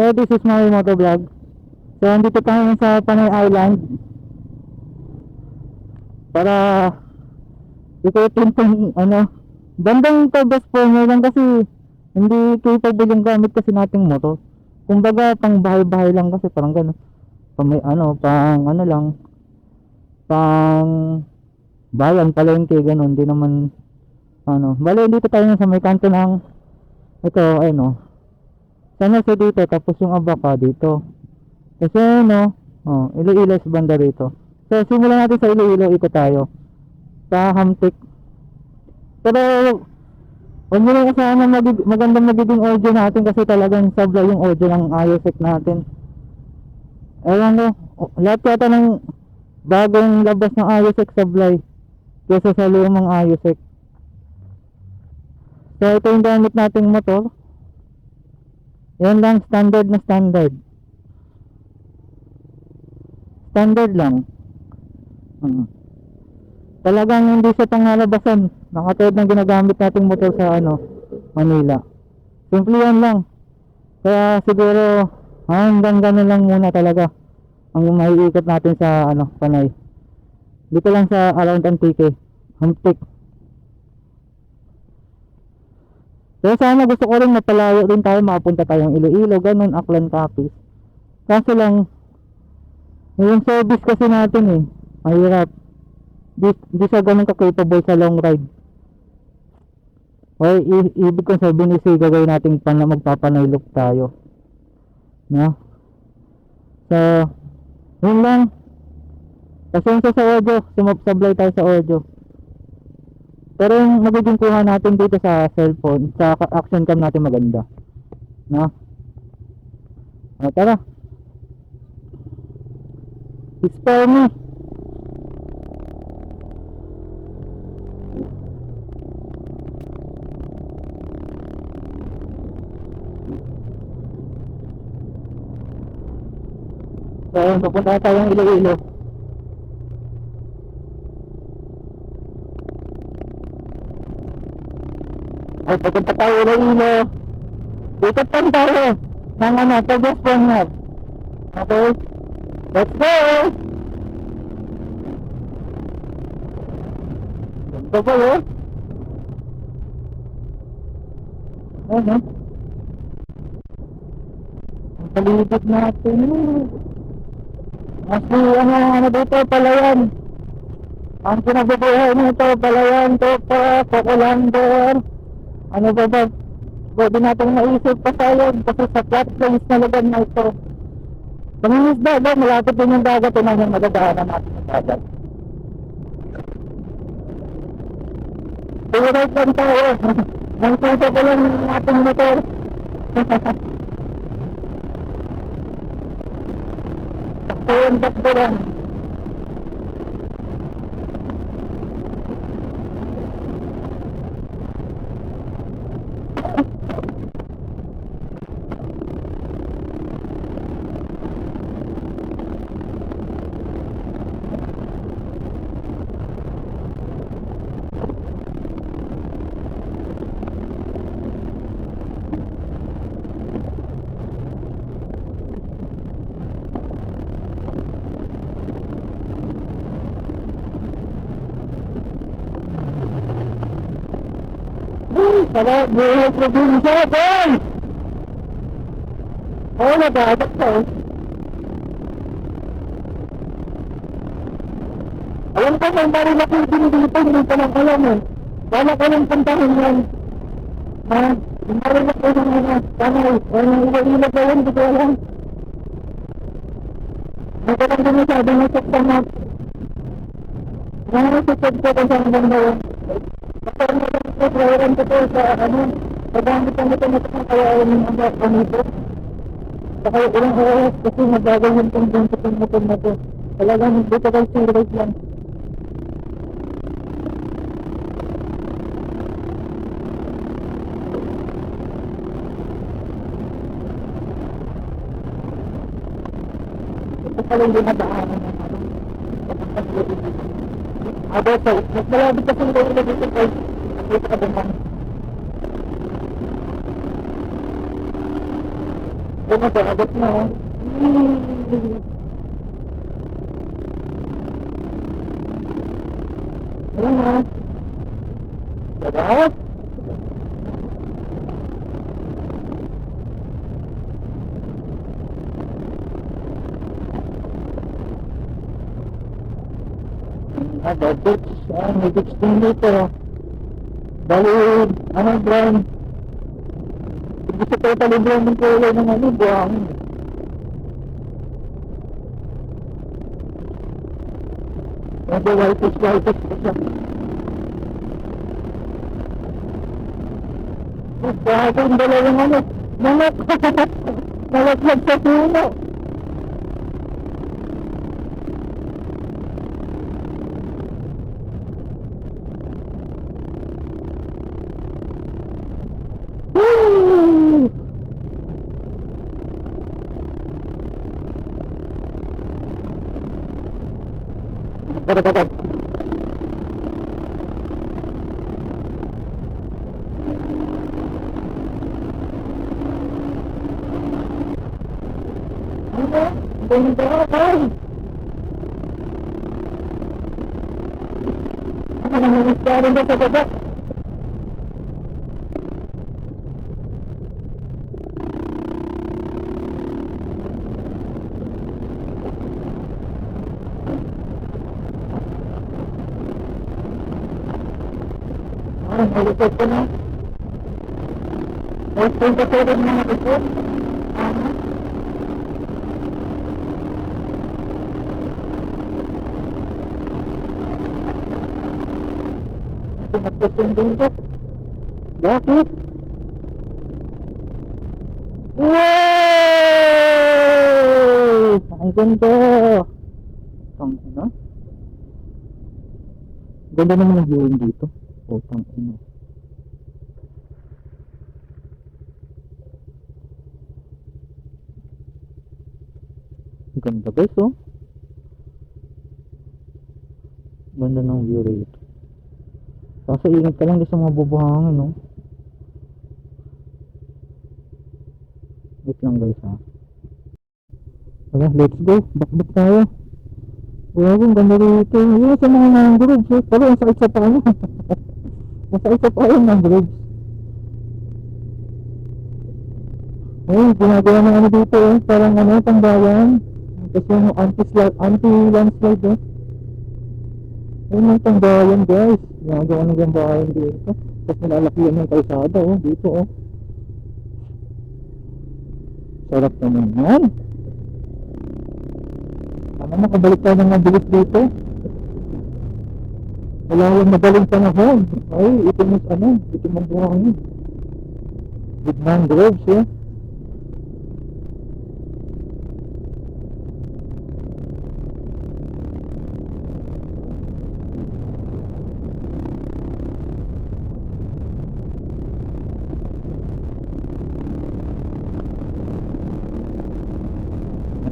Yeah, this is my motovlog. So, andito tayo sa Panay Island. Para ikutin tong ano, bandang to best friend lang kasi hindi capable yung gamit kasi nating motor. Kumbaga, pang bahay-bahay lang kasi parang gano'n. Pang may ano, pang ano lang, pang bayan, palengke, gano'n. Hindi naman, ano. Bale, dito tayo sa may kanto ng, ito, ayun o. Sana sa dito, tapos yung abaka dito. Kasi ano, oh, Iloilo sa banda rito. So, simulan natin sa Iloilo, ikot tayo. Sa Hamtik. Pero, huwag nyo lang kasama magig- magandang magiging audio natin kasi talagang sabla yung audio ng IOSEC natin. Ewan ko, o- lahat yata ng bagong labas ng IOSEC sablay kesa sa lumang IOSEC. So, ito yung gamit nating motor. Yan lang, standard na standard. Standard lang. Mm. Talagang hindi siya pangalabasan. Nakatulad ng ginagamit nating motor sa ano, Manila. Simple yan lang. Kaya siguro hanggang ganun lang muna talaga ang maiikot natin sa ano, Panay. Dito lang sa around Antique. Hamtik. Kaya sana gusto ko rin mapalayo din tayo makapunta tayong Iloilo, ganun, Aklan Capiz. Kaso lang, yung service kasi natin eh, mahirap. Di, di siya ganun ka-capable sa long ride. O i- ibig kong sabihin is gagawin natin pan na magpapanay look tayo. No? So, yun lang. Pasensya sa audio, sumabsablay tayo sa audio. Pero yung magiging kuha natin dito sa cellphone, sa action cam natin maganda. No? O, tara. Spare me. So, ayun, pupunta tayong Iloilo. Ay, pupunta tayo Iloilo. Dito pa tayo. Ng ano, Togas Bonner. Okay? Let's go! Ganda ba yun? Ano? Ang paligid natin. Mas ano, ano dito, palayan. Ang kinabubuhay nito, palayan, topa, kokolander. Ano ba ba? Pwede natin maisip pa sayang kasi sa flat plains na lugar na ito. Pangingisda ba, malapit din yung dagat, yun ang magagaanan natin yung dagat. Pag-right lang tayo. Nang puso ko lang yung ating motor. Takbo yun, takbo lang. Para buhay probinsya! Oo, nagagap ka eh. Alam ko kung bari na kung dito, hindi pa lang alam eh. Wala ka lang puntahan yan. Ha? Kung bari na kung eh. Ano, ilo-ilo ba yun, hindi ko alam. Hindi ko lang masyado na. Nakakasasad ko kung saan ganda yun. Basta ano ito, driveran ko to sa ano, magamit ang ito na ito kaya yun yung ano, ano ito. Saka ilang oras kasi magagal yung tungkol sa motor na to. Talagang ko kayo serious lang. Pala yung dinadaanan ng ano. Abo sa mas malapit kasi. Ito na sa agad na. oh. Ayan na. Salamat. Ah, bad books. Ah, may books din dito. Bali, ano, Brian? Gusto ko talibran ng kulay ng ano, buhangin. Medyo whitish, whitish pa siya. Bakit ang dalawang ano? Manok! Nalaglag sa puno! Tara, tara, tara. Ano? Ganda ay! Ano naman rin ba sa? Ay, malikot ko na. Ay, punta ko rin mga likod. Ano? Pinagpapundin ko. Bakit? Wow! Ang ganda! Ang ano? Ganda naman ang viewing dito. Putang ina. Ganda guys oh. Ganda ng view rito. Kaso ingat ka lang sa mga bubuhangin no. Wait lang guys ha. Tara, let's go. Bakbak tayo. Grabe, ang ganda rito. Yun sa mga mangroves. Pero ang sakit sa paa niya. Masakit sa paa yung mangroves. Ayun, ginagawa ng ano dito eh. Parang ano, tambayan. Tapos yung anti-slide, anti-landslide eh. Ayun yung tambayan guys. Ginagawa ng tambayan dito. Tapos nilalakihan ng kalsada oh. Dito oh. Sarap naman yan. Sana makabalik tayo ng mabilis dito. Wala yung madaling panahon. Ay, ito mas ano, ito mang buhangin. With mangroves, eh.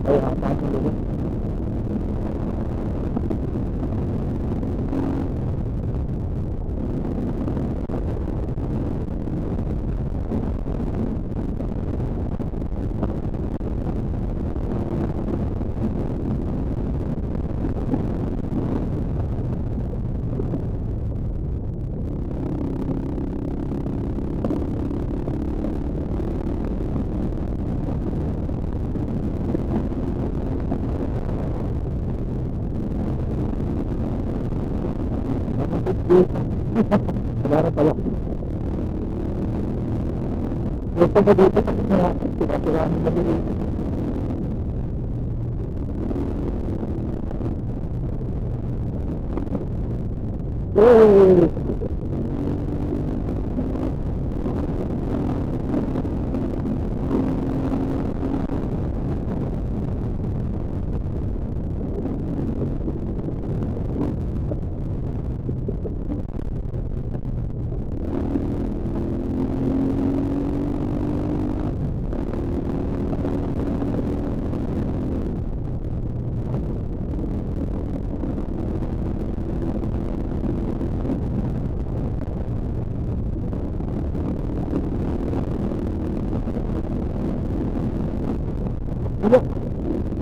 Ay, ang pasok dito. Sabaran pala. Ba dito mga sira-siraan na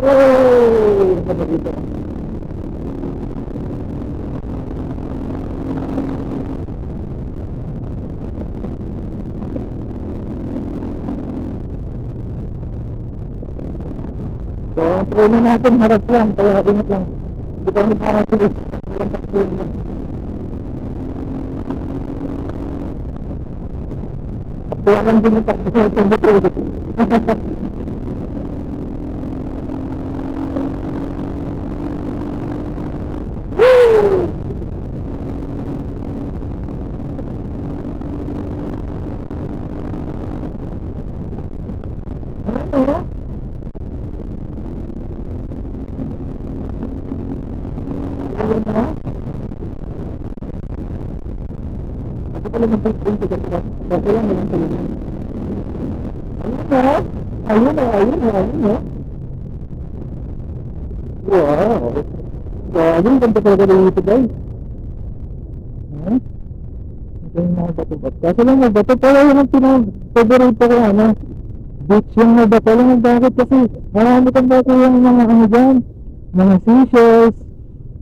Wow! Ano dito? So, ang preno natin harap lang, kaya ingat lang. Hindi kami makakatulis. Walang takbuhan lang. Takbuhan lang din yung takbuhan sa motor. Ano? Ano na? Ako pala mag-point ko dito. Ako lang naman pala. Ayun na. Ayun na, ayun na, ayun na. Wow. Wow, yung ganda talaga ng ito guys. Hmm? Ito yung mga bato-bato. Kasi lang mga bato, pero yung ang pinag-favorite ko ano, beach yung mga bato lang ang bakit kasi marami kang bato yung mga ano dyan, mga seashells,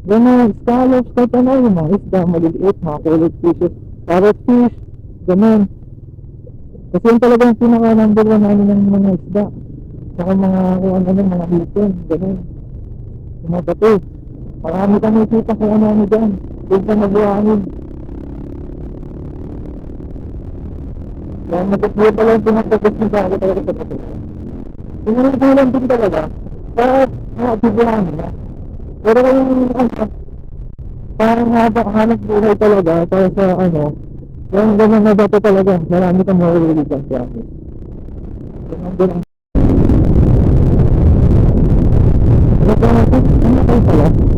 Ganun, scallops, kahit ano, yung mga isda, maliliit, mga colored fishes, parrot fish, ganun. Kasi yun yung pinaka number one ano ng mga isda. Saka mga, kung ano, mga hipon, ganun. Yung mga bato. Marami kang makikita kung ano ano dyan. Huwag ka nagbuhangin. Kaya nagkakliya pala yung pinagpapos niya sa akin talaga sa bato. Pinagkulang din talaga sa mga dibuhangin na. Pero yung ano, parang habang buhay talaga para sa ano, yung ganun na bato talaga, marami kang mahuhuli dyan sa akin. Ganun ganun. Ano ba? Ano kayo pala?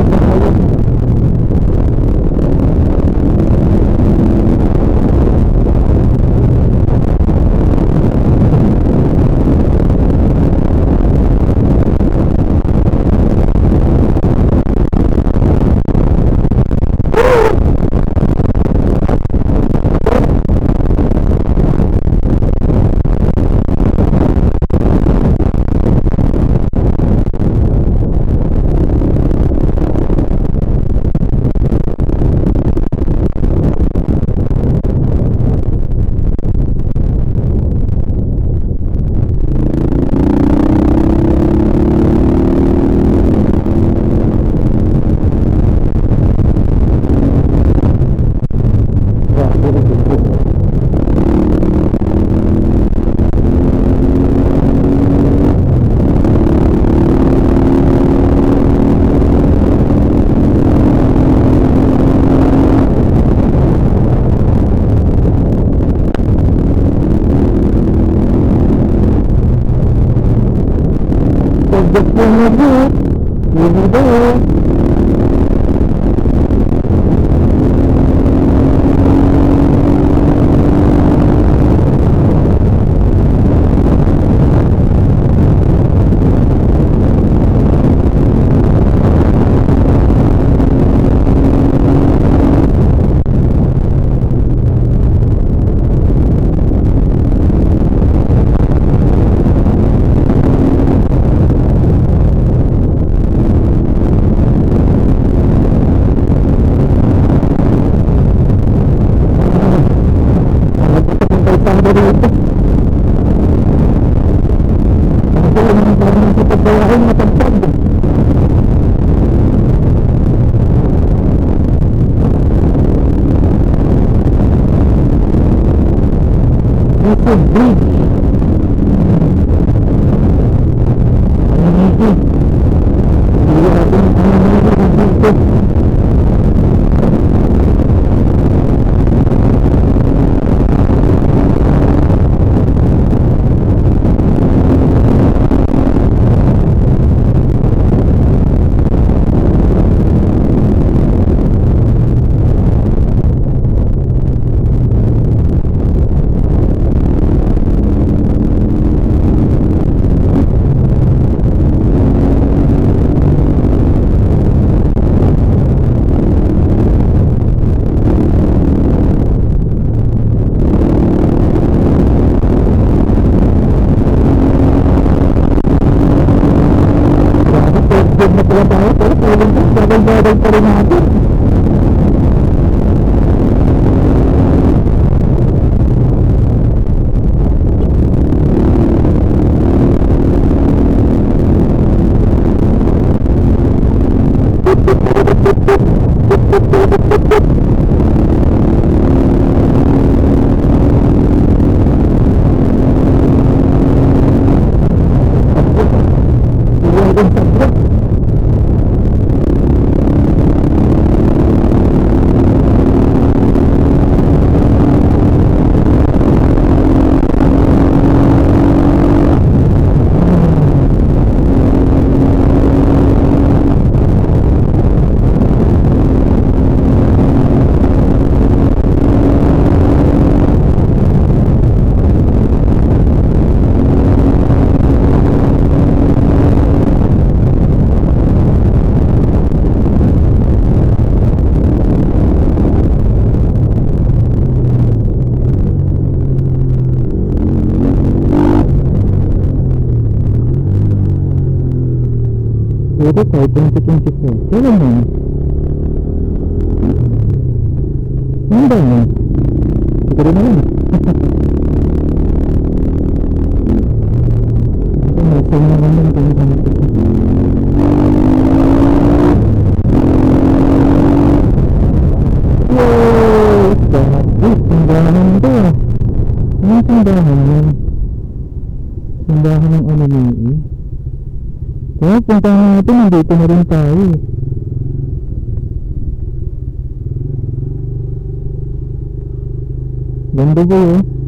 po na po, hindi ba Quezon Bridge. Ayan ito. Hindi natin ang mga dito. Grabe, first game na pala tayo, pero feeling ko, bagal-bagal pa rin natin. Iwan din sa group. Tayo, 2024. Kailan yun? Ano ba yun? Ito rin naman. Ito, nasa na naman! Grabe, simbahan to. Anong simbahan yun? Simbahan ng ano ni Kaya puntahan natin, nandito na rin tayo. Ganda ba yun?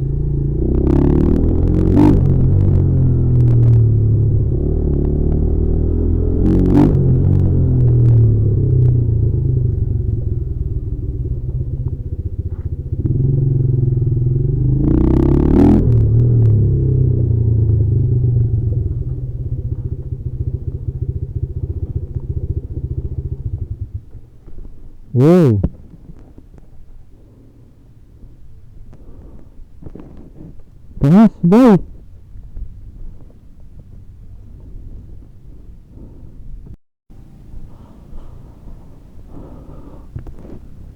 Taas, boy!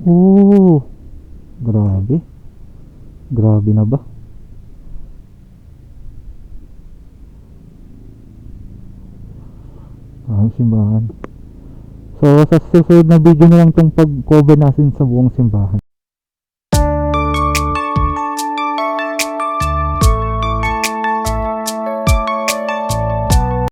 Oh! Grabe. Grabe na ba? Ang simbahan. So, sa susunod na video na lang itong pag-cover natin sa buong simbahan.